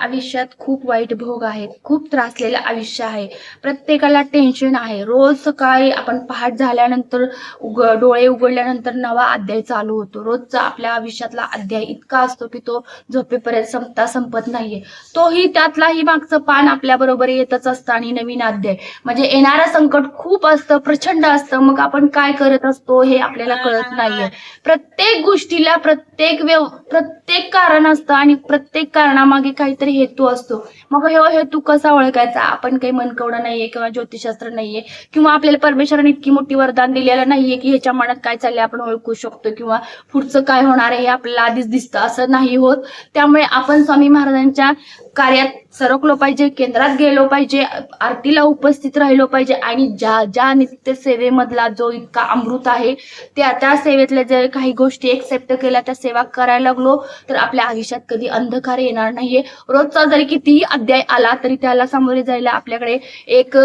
आयुष्यात खूप वाईट भोग आहेत खूप त्रासलेलं आयुष्य आहे. प्रत्येकाला टेन्शन आहे. रोज सकाळी आपण पहाट झाल्यानंतर उग डोळे उघडल्यानंतर नवा अध्याय चालू होतो. रोजचा आपल्या आयुष्यातला अध्याय इतका असतो की तो झोपेपर्यंत संपता संपत नाहीये. तोही त्यातलाही मागचं पान आपल्या बरोबर येतच असतं आणि नवीन अध्याय. म्हणजे येणारं संकट खूप असतं प्रचंड असतं. मग आपण काय करत असतो हे आपल्याला कळत नाहीये. प्रत्येक गोष्टीला प्रत्येक व्यव प्रत्येक कारण असतं आणि प्रत्येक कारणामागे काहीतरी हेतू असतो. मग हे हेतू कसा ओळखायचा? आपण काही मनकवडा नाहीये किंवा ज्योतिषशास्त्र नाहीये किंवा आपल्याला परमेश्वराने इतकी मोठी वरदान दिलेलं नाहीये की ह्याच्या मनात काय चाललंय आपण ओळखू शकतो किंवा पुढचं काय होणार आहे हे आपल्याला आधीच दिसतं असं नाही होत. त्यामुळे आपण स्वामी महाराजांच्या कार्यात सरकलो पाहिजे केंद्रात गेलो पाहिजे आरतीला उपस्थित राहिलो पाहिजे आणि ज्या ज्या नित्य सेवेमधला जो इतका अमृत आहे त्या त्या सेवेतल्या जर काही गोष्टी एक्सेप्ट केल्या त्या सेवा करायला लागलो तर आपल्या आयुष्यात कधी अंधकार येणार नाहीये. रोजचा जरी कितीही अध्याय आला तरी त्याला सामोरे जायला आपल्याकडे एक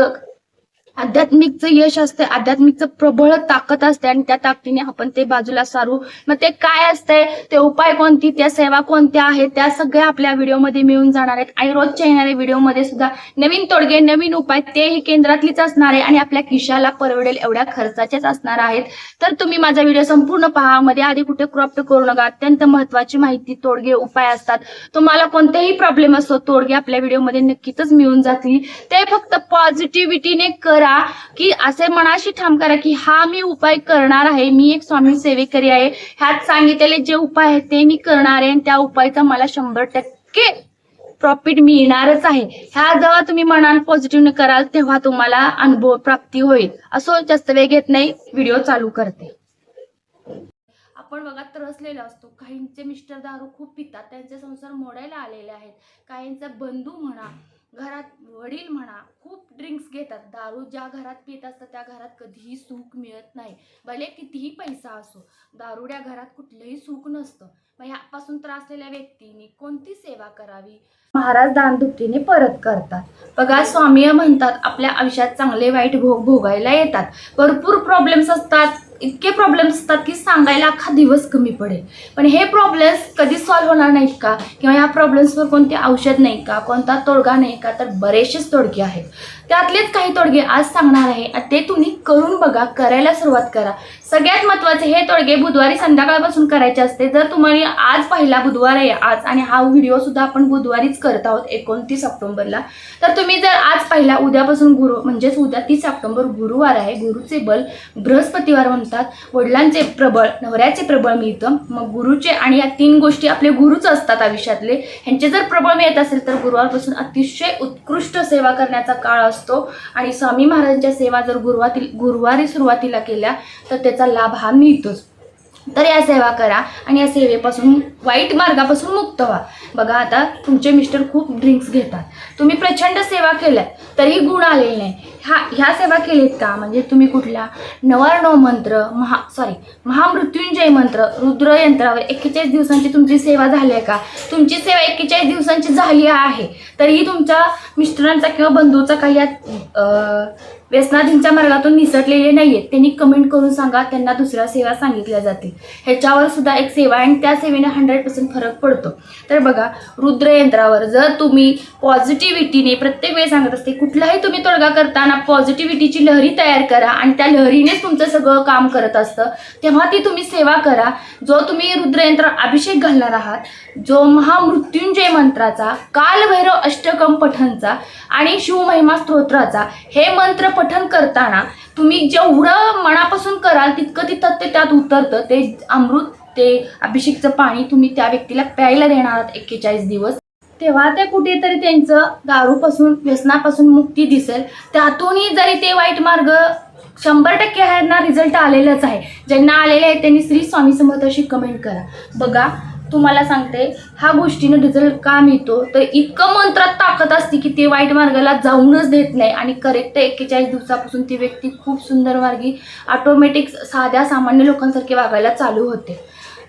आध्यात्मिकचं यश असते आध्यात्मिकचं प्रबळ ताकद असते आणि त्या ताकदीने आपण ते बाजूला सारू. मग ते काय असतंय? ते उपाय कोणती? त्या सेवा कोणत्या आहेत? त्या सगळ्या आपल्या व्हिडिओमध्ये मिळून जाणार आहेत. आणि रोजच्या येणाऱ्या व्हिडिओमध्ये सुद्धा नवीन तोडगे नवीन उपाय तेही केंद्रातलीच असणार आहे आणि आपल्या खिशाला परवडेल एवढ्या खर्चाचेच असणार आहेत. तर तुम्ही माझा व्हिडिओ संपूर्ण पहा. मध्ये आधी कुठे क्रॉप्ट करू नका. अत्यंत महत्वाची माहिती तोडगे उपाय असतात. तुम्हाला कोणतेही प्रॉब्लेम असतो तोडगे आपल्या व्हिडिओमध्ये नक्कीच मिळून जातील. ते फक्त पॉझिटिव्हिटीने करा. की असे मनाशी ठाम करा की हा मी उपाय करणार आहे मी एक स्वामी सेवेकरी आहे. ह्यात सांगितलेले जे उपाय आहेत ते मी करणार आहे त्या उपायाचा मला शंभर टक्के प्रॉफिट मिळणारच आहे. ह्या जेव्हा तुम्ही मनान पॉझिटिव्ह कराल तेव्हा तुम्हाला अनुभव प्राप्ती होईल. असो जास्त वेळ घेत नाही व्हिडिओ चालू करते. आपण बघा त्रसलेला असतो. काहींचे मिस्टर दारू खूप पितात त्यांचे संसार मोडायला आलेले आहेत. काहींचा बंधू म्हणा घरात वडील म्हणा खूप ड्रिंक्स घेतात. दारू ज्या घरात पित असतात त्या घरात कधीही सुख मिळत नाही. भले कितीही पैसा असो दारुड्या घरात कुठलंही सुख नसतं. मग ह्यापासून त्रासलेल्या व्यक्तीने कोणती सेवा करावी? महाराज दानदुप्तीने परत करतात. बघा स्वामी म्हणतात आपल्या आयुष्यात चांगले वाईट भोग भोगायला येतात. भरपूर प्रॉब्लेम्स असतात. इतके प्रॉब्लेम्स असतात की सांगायला अख्खा दिवस कमी पडेल. पण हे प्रॉब्लेम्स कधी सॉल्व्ह होणार नाहीत का? किंवा या प्रॉब्लेम्सवर कोणते औषध नाही का? कोणता तोडगा नाही का? तर बरेचसेच तोडगे आहेत. त्यातलेच काही तोडगे आज सांगणार आहे. ते तुम्ही करून बघा करायला सुरुवात करा. सगळ्यात महत्त्वाचे हे तोडगे बुधवारी संध्याकाळपासून करायचे असते. जर तुम्हाला आज पहिला बुधवार आहे आज आणि हा व्हिडिओ सुद्धा आपण बुधवारीच करत आहोत एकोणतीस ऑक्टोबरला तर तुम्ही जर आज पहिला उद्यापासून गुरु म्हणजेच उद्या तीस ऑक्टोबर गुरुवार आहे गुरुचे बल बृहस्पतिवार म्हणतात. वडिलांचे प्रबळ नवऱ्याचे प्रबळ मिळतं. मग गुरुचे आणि या तीन गोष्टी आपले गुरुच असतात आयुष्यातले. ह्यांचे जर प्रबळ मिळत असेल तर गुरुवारपासून अतिशय उत्कृष्ट सेवा करण्याचा काळ असतो आणि स्वामी महाराजांच्या सेवा जर गुरुवारी गुरुवारी सुरुवातीला केल्या तर त्याचा लाभ हा मिळतोच. तर या सेवा करा आणि या सेवेपासून वाईट मार्गापासून मुक्त व्हा. बघा आता तुमचे मिस्टर खूप ड्रिंक्स घेतात. तुम्ही प्रचंड सेवा केल्या तरी गुण आलेले नाही. ह्या ह्या सेवा केलीत का? म्हणजे तुम्ही कुठला नवार्णव मंत्र महा सॉरी महामृत्युंजय मंत्र रुद्र यंत्रावर एक्केचाळीस दिवसांची तुमची सेवा झाली आहे का? तुमची सेवा एक्केचाळीस दिवसांची झाली आहे. तरीही तुमच्या मिस्टरांचा किंवा बंधूचा काही यात, व्यसनाधींच्या मार्गातून निसटलेले नाहीये त्यांनी कमेंट करून सांगा त्यांना दुसऱ्या सेवा सांगितल्या जातील. ह्याच्यावर सुद्धा एक सेवा आणि त्या सेवेने हंड्रेड पर्सेंट फरक पडतो. तर बघा रुद्रयंत्रावर जर तुम्ही पॉझिटिव्हिटीने प्रत्येक वेळी सांगत असते कुठलाही तुम्ही तोडगा करताना पॉझिटिव्हिटीची लहरी तयार करा आणि त्या लहरीनेच तुमचं सगळं काम करत असतं तेव्हा ती तुम्ही सेवा करा. जो तुम्ही रुद्रयंत्र अभिषेक घालणार आहात जो महामृत्युंजय मंत्राचा कालभैरव अष्टकम पठनचा आणि शिवमहिमा स्तोत्राचा हे मंत्र पठन करताना तुम्ही जेवढं मनापासून कराल तितकं तिथं ते त्यात उतरतं. ते अमृत ते अभिषेकचं पाणी तुम्ही त्या व्यक्तीला प्यायला देणार आहात एक्केचाळीस दिवस. तेव्हा ते कुठेतरी त्यांचं दारूपासून व्यसनापासून मुक्ती दिसेल. त्यातूनही जरी ते वाईट मार्ग शंभर टक्के ह्यांना रिझल्ट आलेलाच आहे. ज्यांना आलेले आहे त्यांनी श्री स्वामी समर्थ अशी कमेंट करा. बघा तुम्हाला सांगते हा गोष्टीनं रिझल्ट का मिळतो? तर इतकं मंत्रात ताकद असते की ते वाईट मार्गाला जाऊनच देत नाही. आणि करेक्ट एक्केचाळीस दिवसापासून ती व्यक्ती खूप सुंदर मार्गी ऑटोमॅटिक साध्या सामान्य लोकांसारखे वागायला चालू होते.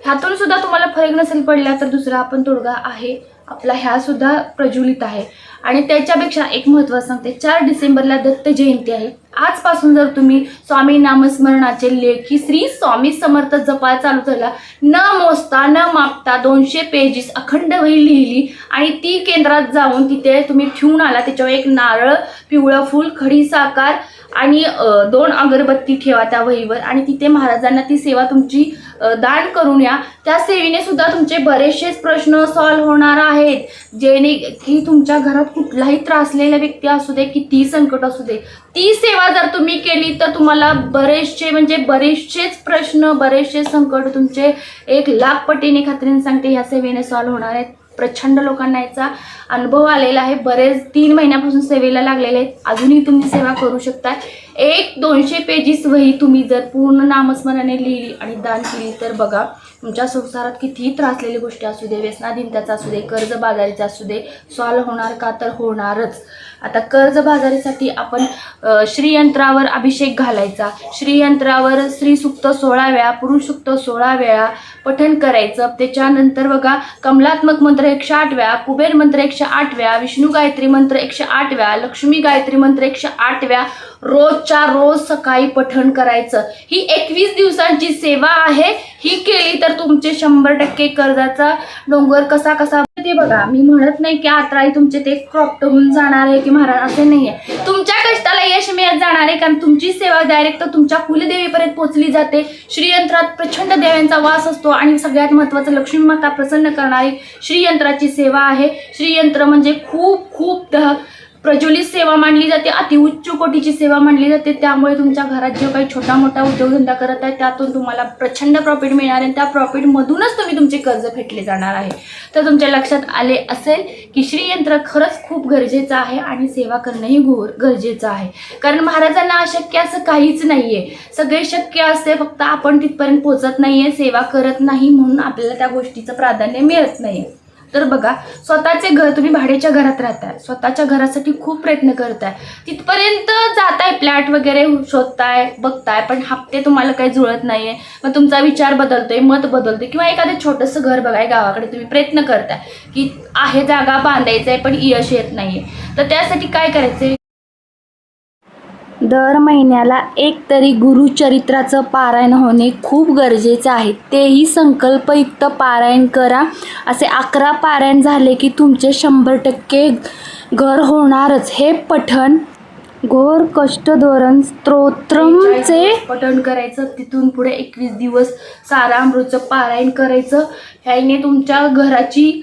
ह्यातून सुद्धा तुम्हाला फरक नसेल पडला तर दुसरा आपण तोडगा आहे. आपला ह्या सुद्धा प्रज्वलित आहे. आणि त्याच्यापेक्षा एक महत्त्वाचं सांगते चार डिसेंबरला दत्त जयंती आहे. आजपासून जर तुम्ही स्वामी नामस्मरणाचे लेखी श्री स्वामी समर्थ जपा चालू झाला न मोजता न मापता दोनशे पेजेस अखंड वही लिहिली आणि ती केंद्रात जाऊन तिथे तुम्ही ठेवून आला त्याच्यावर एक नारळ पिवळं फूल खडी साकार आणि दोन अगरबत्ती ठेवा त्या वहीवर. आणि तिथे महाराजांना ती सेवा तुमची दान करून या. त्या सेवेने सुद्धा तुमचे बरेचसेच प्रश्न सॉल्व्ह होणार आहेत. जेणे की तुमच्या घरात कुठलाही त्रासलेल्या व्यक्ती असू दे कितीही संकट असू दे ती सेवा जर तुम्ही केली तर तुम्हाला बरेचसे म्हणजे बरेचसेच प्रश्न बरेचसे संकट तुमचे एक लाख पटीने खात्रीने सांगते ह्या सेवेने सॉल्व्ह होणार आहेत. प्रचंड लोकांना याचा अनुभव आलेला आहे. बरेच तीन महिन्यापासून सेवेला लागलेले आहेत. अजूनही तुम्ही सेवा करू शकता एक दोनशे पेजीस वही तुम्ही जर पूर्ण नामस्मरणाने लिहिली आणि दान केली तर बघा तुमच्या संसारात कितीही त्रासलेली गोष्टी असू दे व्यसनाधीनताचा असू दे कर्जबाजारीचा असू दे सॉल्व होणार का तर होणारच. आता कर्जबाजारीसाठी आपण श्रीयंत्रावर अभिषेक घालायचा. श्रीयंत्रावर श्रीसुक्त सोळा वेळा पुरुष सुक्त सोळा वेळा पठण करायचं. त्याच्यानंतर बघा कमलात्मक मंत्र एकशे आठव्या कुबेर मंत्र एकशे आठव्या विष्णू गायत्री मंत्र एकशे आठव्या लक्ष्मी गायत्री मंत्र एकशे आठव्या रोजच्या रोज सकाळी पठण करायचं. ही एकवीस दिवसांची सेवा आहे. ही केली तर तुमचे शंभर टक्के कर्जाचा डोंगर कसा कसा ते बघा. मी म्हणत नाही की आत्राई तुमचे ते क्रॉप्ट होऊन जाणार आहे की महाराज असे नाही आहे तुमच्या कष्टाला यश मिळत जाणार आहे कारण तुमची सेवा डायरेक्ट तुमच्या कुलदेवीपर्यंत पोहोचली जाते. श्रीयंत्रात प्रचंड देव्यांचा वास असतो आणि सगळ्यात महत्त्वाचं लक्ष्मी माता प्रसन्न करणारी श्रीयंत्राची सेवा आहे. श्रीयंत्र म्हणजे खूप खूप प्रज्वलित सेवा मानली जाते अति उच्च कोटीची सेवा मानली जाते. त्यामुळे तुमच्या घरात जो काही छोटा मोठा उद्योगधंदा करत आहे त्यातून तुम्हाला प्रचंड प्रॉफिट मिळणार आहे. त्या प्रॉफिटमधूनच तुम्ही तुमचे कर्ज फेटले जाणार आहे. तर तुमच्या लक्षात आले असेल की श्रीयंत्र खरंच खूप गरजेचं आहे आणि सेवा करणंही घोर गरजेचं आहे. कारण महाराजांना अशक्य असं काहीच नाही आहे सगळे शक्य असते फक्त आपण तिथपर्यंत पोचत नाही आहे सेवा करत नाही म्हणून आपल्याला त्या गोष्टीचं प्राधान्य मिळत नाही तर बघा स्वतःचे घर तुम्ही भाड्याच्या घरात राहताय. स्वतःच्या घरासाठी खूप प्रयत्न करताय. तिथपर्यंत जाताय फ्लॅट वगैरे शोधताय बघताय पण हप्ते तुम्हाला काही जुळत नाहीये. मग तुमचा विचार बदलतोय मत बदलतोय किंवा एखादं छोटंसं घर बघाय गावाकडे तुम्ही प्रयत्न करताय की आहे जागा बांधायचं आहे पण यश येत नाहीये. तर त्यासाठी काय करायचंय? दर महिन्याला एक तरी गुरुचरित्राचं पारायण होणे खूप गरजेचं आहे. तेही संकल्पयुक्त पारायण करा. असे अकरा पारायण झाले की तुमचे शंभर टक्के घर होणारच. हे पठण घोर कष्ट धोरण स्तोत्रमचे पठण करायचं तिथून पुढे एकवीस दिवस सारामृतचं पारायण करायचं. ह्याने तुमच्या घराची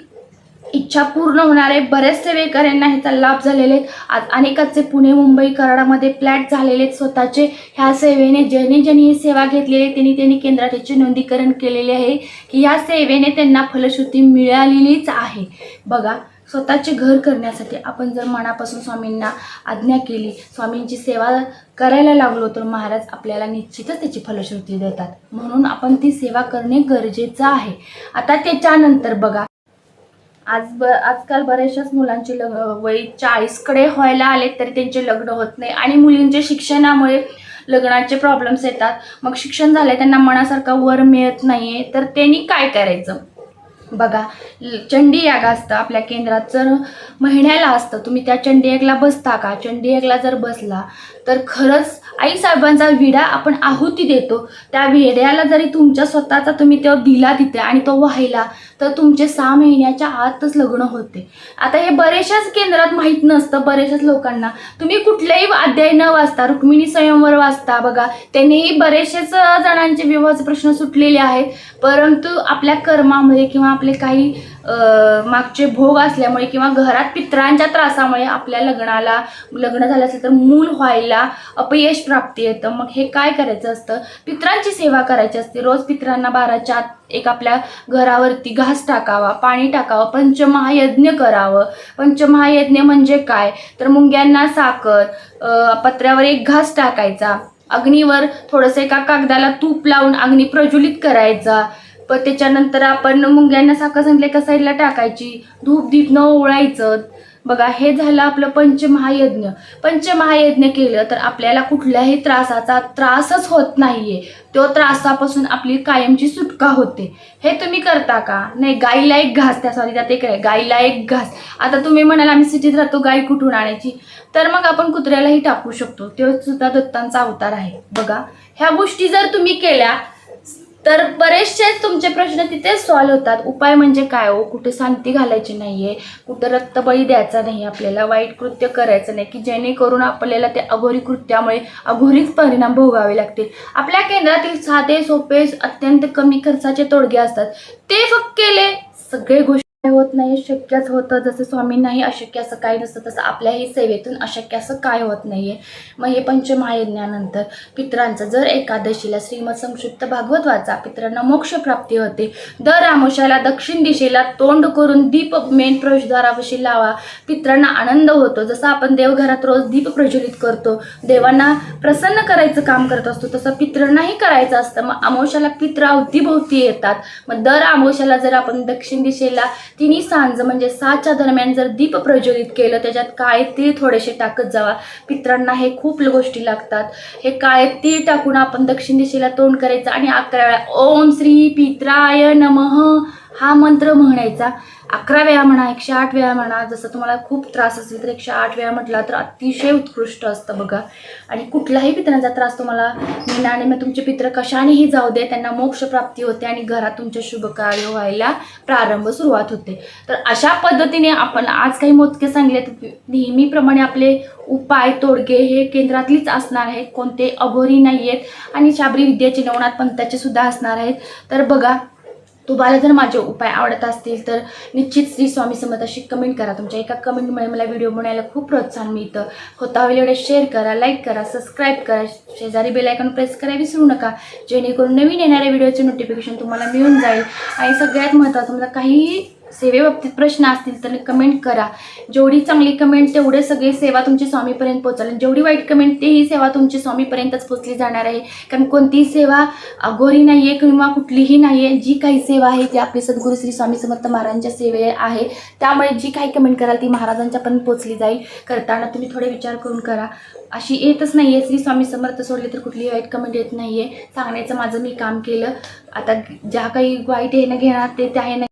इच्छा पूर्ण होणारे बरेचसे वेकऱ्यांना ह्याचा लाभ झालेले आहेत. आज अनेकाचे पुणे मुंबई कराडामध्ये फ्लॅट झालेले आहेत. स्वतःचे ह्या सेवेने ज्यांनी ज्यांनी ही सेवा घेतलेली आहे त्यांनी त्यांनी केंद्रात ह्याचे नोंदीकरण केलेले आहे की ह्या सेवेने त्यांना फलश्रुती मिळालेलीच आहे. बघा स्वतःचे घर करण्यासाठी आपण जर मनापासून स्वामींना आज्ञा केली स्वामींची सेवा करायला लागलो तर महाराज आपल्याला निश्चितच त्याची फलश्रुती देतात. म्हणून आपण ती सेवा करणे गरजेचं आहे. आता त्याच्यानंतर बघा आज ब आजकाल बऱ्याचशाच मुलांचे लग्न वय चाळीसकडे व्हायला आले तरी त्यांचे लग्न होत नाही. आणि मुलींच्या शिक्षणामुळे लग्नाचे प्रॉब्लेम्स येतात. मग शिक्षण झालं त्यांना मनासारखा वर मिळत नाही आहे तर त्यांनी काय करायचं? बघा चंडी याग असतं आपल्या केंद्रात. जर महिन्याला असतं तुम्ही त्या चंडी यागला बसता का? चंडी यागला जर बसला तर खरंच आईसाहेबांचा विडा आपण आहुती देतो. त्या विड्याला जरी तुमच्या स्वतःचा तुम्ही तो दिला तिथे आणि तो व्हायला तर तुमचे सहा महिन्याच्या आतच लग्न होते. आता हे बरेचशाच केंद्रात माहीत नसतं बरेचशाच लोकांना. तुम्ही कुठलेही अध्याय न वाचता रुक्मिणी स्वयंवर वाचता बघा. त्यांनीही बरेचसेच जणांचे विवाहाचे प्रश्न सुटलेले आहेत. परंतु आपल्या कर्मामध्ये किंवा आपले काही मागचे भोग असल्यामुळे किंवा घरात पित्रांच्या त्रासामुळे आपल्या लग्नाला लग्न झालं असेल तर मूल व्हायला अपयश प्राप्ती येतं. मग हे काय करायचं असतं? पित्रांची सेवा करायची असते. रोज पित्रांना बाराच्या आत एक आपल्या घरावरती घास टाकावा पाणी टाकावं पंचमहायज्ञ करावं. पंचमहायज्ञ म्हणजे काय? तर मुंग्यांना साखर पत्र्यावर एक घास टाकायचा अग्नीवर थोडंसं एका कागदाला तूप लावून अग्नी प्रज्वलित करायचा पण त्याच्यानंतर आपण मुंग्यांना साखर सांगितलं एका साईडला टाकायची. धूप दीप न ओळायचं बघा हे झालं आपलं पंचमहायज्ञ. पंचमहायज्ञ केलं तर आपल्याला कुठल्याही त्रासाचा त्रासच होत नाहीये. तो त्रासापासून आपली कायमची सुटका होते. हे तुम्ही करता का? नाही गाईला एक घास त्या सॉरी त्यात एक आहे गाईला एक घास. आता तुम्ही म्हणाल आम्ही सिटीत राहतो गाई कुठून आणायची? तर मग आपण कुत्र्यालाही टाकू शकतो. तो सुद्धा दत्तांचा अवतार आहे. बघा ह्या गोष्टी जर तुम्ही केल्या तर बरेचसे तुमचे प्रश्न तिथे सॉल्व्ह होतात. उपाय म्हणजे काय हो? कुठे शांती घालायची नाही आहे कुठं रक्तबळी द्यायचा नाही. आपल्याला वाईट कृत्य करायचं नाही. की जेणेकरून आपल्याला ते अघोरी कृत्यामुळे अघोरीच परिणाम भोगावे लागतील. आपल्या केंद्रातील साधे सोपे अत्यंत कमी खर्चाचे तोडगे असतात. ते फक्त केले सगळे गोष्टी होत नाही शक्यच होतं. जसं स्वामींनाही अशक्य असं काही नसतं तसं आपल्याही सेवेतून अशक्य असं काय होत नाहीये. मग हे पंचमहायज्ञानंतर पित्रांचं जर एकादशीला श्रीमद संक्षिप्त भागवत वाचा पित्रांना मोक्षप्राप्ती होते. दर आमोशाला दक्षिण दिशेला तोंड करून दीप मेन प्रवेशद्वारापाशी लावा. पित्रांना आनंद होतो. जसं आपण देवघरात रोज दीप प्रज्वलित करतो देवांना प्रसन्न करायचं काम करत असतो तसं पित्रांनाही करायचं असतं. मग आमोशाला पित्र अवतीभोवती येतात. मग दर आमोशाला जर आपण दक्षिण दिशेला तिन्ही सांज म्हणजे सातच्या दरम्यान जर दीप प्रज्वलित केलं त्याच्यात काळे तीळ थोडेसे टाकत जावा. पित्रांना हे खूप गोष्टी लागतात. हे काळे तीळ टाकून आपण दक्षिण दिशेला तोंड करायचं आणि अकरा वेळा ओम श्री पित्राय नमः. हा मंत्र म्हणायचा. अकरा वेळा म्हणा एकशे आठ वेळा म्हणा जसं तुम्हाला खूप त्रास असेल तर एकशे आठ वेळा म्हटला तर अतिशय उत्कृष्ट असतं बघा. आणि कुठलाही पित्रांचा त्रास तुम्हाला आणि मग तुमचे पित्र कशानेही जाऊ दे त्यांना मोक्ष प्राप्ती होते आणि घरात तुमचे शुभकार्य व्हायला प्रारंभ सुरुवात होते. तर अशा पद्धतीने आपण आज काही मोजके सांगले तर नेहमीप्रमाणे आपले उपाय तोडगे हे केंद्रातलीच असणार आहेत. कोणते अघोरी नाही आहेत आणि शाबरी विद्याचे नवनाथ पंथाचे सुद्धा असणार आहेत. तर बघा तुम्हाला जर माझे उपाय आवडत असतील तर निश्चित श्री स्वामी समर्थ अशी कमेंट करा. तुमच्या एका कमेंटमुळे मला व्हिडिओ बनायला खूप प्रोत्साहन मिळतं. होता होईल एवढे शेअर करा लाईक करा सबस्क्राईब करा. शेजारी बेलायकॉन प्रेस करा विसरू नका. जेणेकरून नवीन येणाऱ्या व्हिडिओचे नोटिफिकेशन तुम्हाला मिळून जाईल. आणि सगळ्यात महत्त्वाचं मला काही सेवेबाबतीत प्रश्न असतील तर कमेंट करा. जेवढी चांगली कमेंट तेवढे सगळे सेवा तुमची स्वामीपर्यंत पोहोचाल. जेवढी वाईट कमेंट तेही सेवा तुमची स्वामीपर्यंतच पोचली जाणार आहे. कारण कोणतीही सेवा अघोरी नाही आहे किंवा कुठलीही नाही आहे जी काही सेवा आहे ती आपली सद्गुरू श्री स्वामी समर्थ महाराजांच्या सेवे आहे. त्यामुळे जी काही कमेंट कराल ती महाराजांच्यापर्यंत पोचली जाईल. करताना तुम्ही थोडे विचार करून करा. अशी येतच नाही आहे श्री स्वामी समर्थ सोडले तर कुठलीही वाईट कमेंट येत नाही आहे सांगण्याचं माझं मी काम केलं. आता ज्या काही वाईट येणं घेणार ते त्या येणं